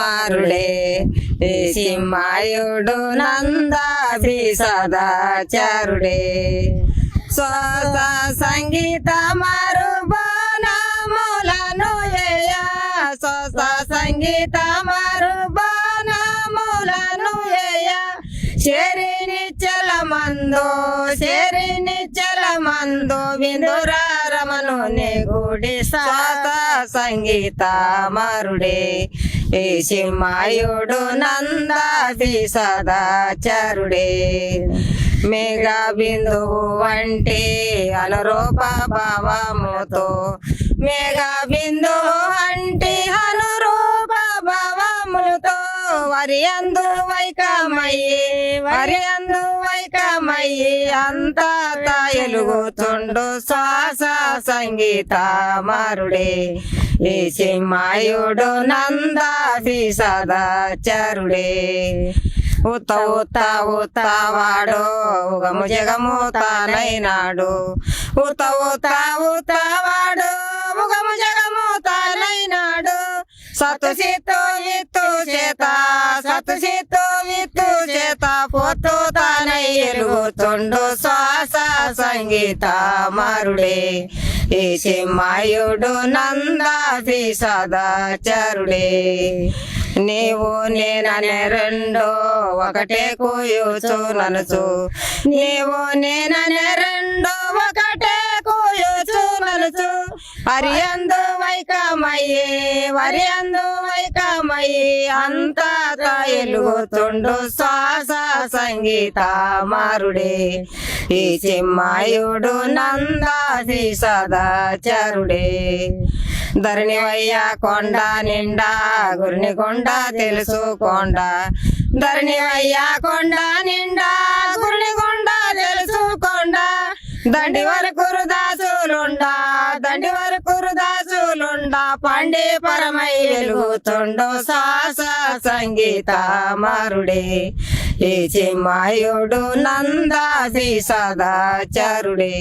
కుమారుడే సింహాయుడు నందాభి సదాచారుడే స్వత సంగీత మరుబోనములను స్వత సంగీత మరుబోనములను బాణములను ఏయ శరిని చలమందో శరిని చలమందో విందురారమను నే గుడి సా సంగీత మరుడే. ఈ సింహాయుడు నందాభి సదాచారుడే మేఘ బిందువు అంటే అనురూప భావముతో. మేఘ బిందువు అంటే అనురూప భావములతో వరి అందు వైకమయ్యే వరి అందు అయ్యి అంతా ఎలుగుతుండు శ్వాస సంగీత మారుడే. ఈ సింహాయుడు నందాభి సదాచరుడే ఉత ఉత ఉత వాడు ఉగము జగము తానైనాడు ఉత ఉత ఉత వాడు ఉగము జగము తానైనాడు సతు సీతో విత్తు చేత సతు సీతో విత్తు చేత పోత ఎలుగుతుండు శ్వాస సంగీత మరుడే. ఈ సింహాయుడు నందాభి సదాచరుడే. నీవు నేననే రెండు ఒకటే కూయుచు ననుచు. నీవు నేననే రెండు ఒకటే కూయుచు ననుచు. అరియంత అందు వరి అందు వైకమయ్యి అంతా ఎలుగుతుండు శ్వాస సంగీత మారుడే. ఈ సింహాయుడు నందాసి సదాచరుడే ధరణివయ్య కొండ నిండా గురిని కొండ తెలుసుకోండ ధరణివయ్య కొండ నిండా గురిని కొండ తెలుసుకోండ దండి వరకు దాసులుండా దండి వరకు కొండా పండి పరమై వెలుగుతుండో సాస సంగీత మారుడే. ఈ సింహాయుడు నందాసి సదాచరుడే.